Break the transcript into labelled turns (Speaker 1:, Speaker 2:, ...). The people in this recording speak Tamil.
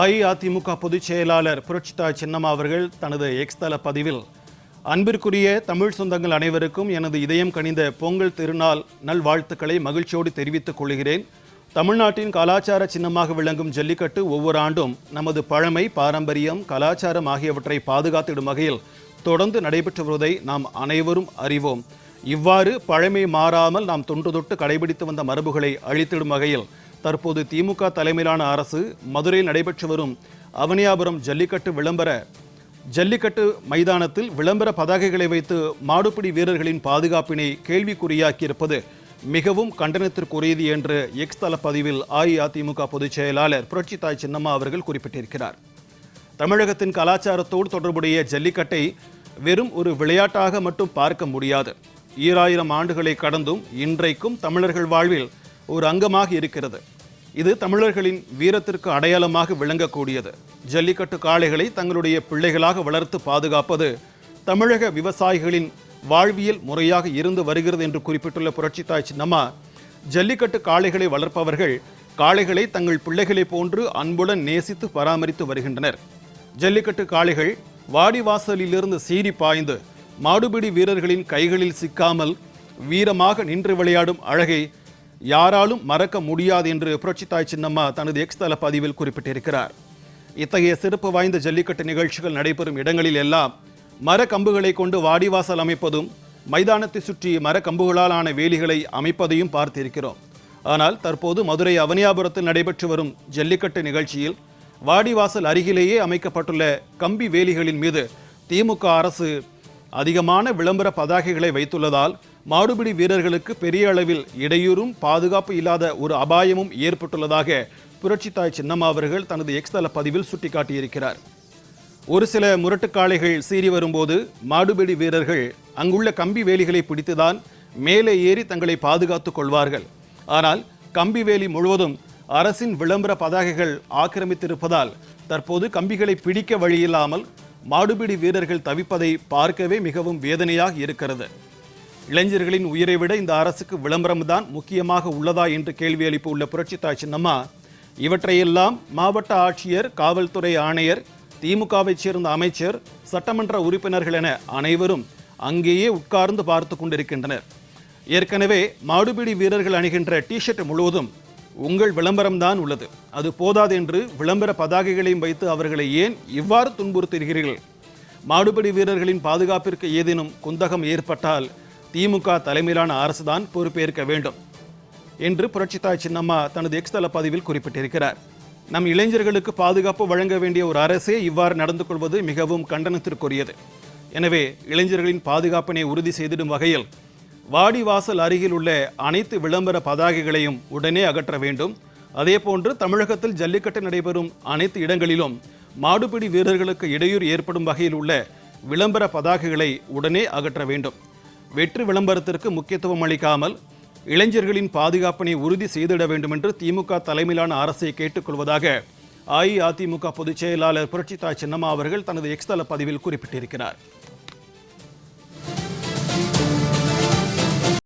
Speaker 1: அஇஅதிமுக பொதுச் செயலாளர் புரட்சிதா சின்னம்மா அவர்கள் தனது எக்ஸ் தள பதிவில் அன்பிற்குரிய தமிழ் சொந்தங்கள் அனைவருக்கும் எனது இதயம் கனிந்த பொங்கல் திருநாள் நல்வாழ்த்துக்களை மகிழ்ச்சியோடு தெரிவித்துக் கொள்கிறேன். தமிழ்நாட்டின் கலாச்சார சின்னமாக விளங்கும் ஜல்லிக்கட்டு ஒவ்வொரு ஆண்டும் நமது பழமை பாரம்பரியம் கலாச்சாரம் ஆகியவற்றை பாதுகாத்திடும் வகையில் தொடர்ந்து நடைபெற்று வருவதை நாம் அனைவரும் அறிவோம். இவ்வாறு பழமை மாறாமல் நாம் தொன்று தொட்டு கடைபிடித்து வந்த மரபுகளை அழித்திடும் வகையில் தற்போது திமுக தலைமையிலான அரசு மதுரையில் நடைபெற்று வரும் அவனியாபுரம் ஜல்லிக்கட்டு விளம்பர ஜல்லிக்கட்டு மைதானத்தில் விளம்பர பதாகைகளை வைத்து மாடுபிடி வீரர்களின் பாதுகாப்பினை கேள்விக்குறியாக்கியிருப்பது மிகவும் கண்டனத்திற்குரியது என்று எக்ஸ் தள பதிவில் அஇஅதிமுக பொதுச் செயலாளர் புரட்சித்தாய் சின்னம்மா அவர்கள் குறிப்பிட்டிருக்கிறார். தமிழகத்தின் கலாச்சாரத்தோடு தொடர்புடைய ஜல்லிக்கட்டை வெறும் ஒரு விளையாட்டாக மட்டும் பார்க்க முடியாது. ஈராயிரம் ஆண்டுகளை கடந்தும் இன்றைக்கும் தமிழர்கள் வாழ்வில் ஒரு அங்கமாக இருக்கிறது. இது தமிழர்களின் வீரத்திற்கு அடையாளமாக விளங்கக்கூடியது. ஜல்லிக்கட்டு காளைகளை தங்களுடைய பிள்ளைகளாக வளர்த்து பாதுகாப்பது தமிழக விவசாயிகளின் வாழ்வியல் முறையாக இருந்து வருகிறது என்று குறிப்பிட்டுள்ள புரட்சித்தாய் சின்னம்மா ஜல்லிக்கட்டு காளைகளை வளர்ப்பவர்கள் காளைகளை தங்கள் பிள்ளைகளை போன்று அன்புடன் நேசித்து பராமரித்து வருகின்றனர். ஜல்லிக்கட்டு காளைகள் வாடிவாசலிலிருந்து சீறி பாய்ந்து மாடுபிடி வீரர்களின் கைகளில் சிக்காமல் வீரமாக நின்று விளையாடும் அழகை யாராலும் மறக்க முடியாது என்று புரட்சித்தாய் சின்னம்மா தனது எக்ஸ் தள பதிவில் குறிப்பிட்டிருக்கிறார். இத்தகைய சிறப்பு வாய்ந்த ஜல்லிக்கட்டு நிகழ்ச்சிகள் நடைபெறும் இடங்களில் எல்லாம் மரக்கம்புகளை கொண்டு வாடிவாசல் அமைப்பதும் மைதானத்தை சுற்றி மர கம்புகளால் ஆன வேலிகளை அமைப்பதையும் பார்த்திருக்கிறோம். ஆனால் தற்போது மதுரை அவனியாபுரத்தில் நடைபெற்று வரும் ஜல்லிக்கட்டு நிகழ்ச்சியில் வாடிவாசல் அருகிலேயே அமைக்கப்பட்டுள்ள கம்பி வேலிகளின் மீது திமுக அரசு அதிகமான விளம்பர பதாகைகளை வைத்துள்ளதால் மாடுபிடி வீரர்களுக்கு பெரிய அளவில் இடையூறும் பாதுகாப்பு இல்லாத ஒரு அபாயமும் ஏற்பட்டுள்ளதாக புரட்சித்தாய் சின்னம்மா அவர்கள் தனது எக்ஸ் தள பதிவில் சுட்டிக்காட்டியிருக்கிறார். ஒரு சில முரட்டுக்காளைகள் சீறி வரும்போது மாடுபிடி வீரர்கள் அங்குள்ள கம்பி வேலிகளை பிடித்துதான் மேலே ஏறி தங்களை பாதுகாத்துக் கொள்வார்கள். ஆனால் கம்பி வேலி முழுவதும் அரசின் விளம்பர பதாகைகள் ஆக்கிரமித்திருப்பதால் தற்போது கம்பிகளை பிடிக்க வழியில்லாமல் மாடுபிடி வீரர்கள் தவிப்பதை பார்க்கவே மிகவும் வேதனையாக இருக்கிறது. இளைஞர்களின் உயிரை விட இந்த அரசுக்கு விளம்பரம்தான் முக்கியமாக உள்ளதா என்று கேள்வி அளிப்பு உள்ள புரட்சித்தாய் சின்னம்மா இவற்றையெல்லாம் மாவட்ட ஆட்சியர் காவல்துறை ஆணையர் திமுகவைச் சேர்ந்த அமைச்சர் சட்டமன்ற உறுப்பினர்கள் என அனைவரும் அங்கேயே உட்கார்ந்து பார்த்து கொண்டிருக்கின்றனர். ஏற்கனவே மாடுபிடி வீரர்கள் அணிகின்ற டிஷர்ட் முழுவதும் உங்கள் விளம்பரம்தான் உள்ளது. அது போதாது என்று விளம்பர பதாகைகளையும் வைத்து அவர்களை ஏன் இவ்வாறு துன்புறுத்துகிறீர்கள்? மாடுபிடி வீரர்களின் பாதுகாப்பிற்கு ஏதேனும் குந்தகம் ஏற்பட்டால் திமுக தலைமையிலான அரசுதான் பொறுப்பேற்க வேண்டும் என்று புரட்சித்தாய் சின்னம்மா தனது எக்ஸ் தள பதிவில் குறிப்பிட்டிருக்கிறார். நம் இளைஞர்களுக்கு பாதுகாப்பு வழங்க வேண்டிய ஒரு அரசே இவ்வாறு நடந்து கொள்வது மிகவும் கண்டனத்திற்குரியது. எனவே இளைஞர்களின் பாதுகாப்பினை உறுதி செய்திடும் வகையில் வாடிவாசல் அருகில் உள்ள அனைத்து விளம்பர பதாகைகளையும் உடனே அகற்ற வேண்டும். அதேபோன்று தமிழகத்தில் ஜல்லிக்கட்டு நடைபெறும் அனைத்து இடங்களிலும் மாடுபிடி வீரர்களுக்கு இடையூறு ஏற்படும் வகையில் உள்ள விளம்பர பதாகைகளை உடனே அகற்ற வேண்டும். வெற்றி விளம்பரத்திற்கு முக்கியத்துவம் அளிக்காமல் இளைஞர்களின் பாதுகாப்பினை உறுதி செய்திட வேண்டும் என்று திமுக தலைமையிலான அரசை கேட்டுக்கொள்வதாக அஇஅதிமுக பொதுச் செயலாளர் புரட்சிதா சின்னம்மா அவர்கள் தனது எக்ஸ்தல பதிவில் குறிப்பிட்டிருக்கிறார்.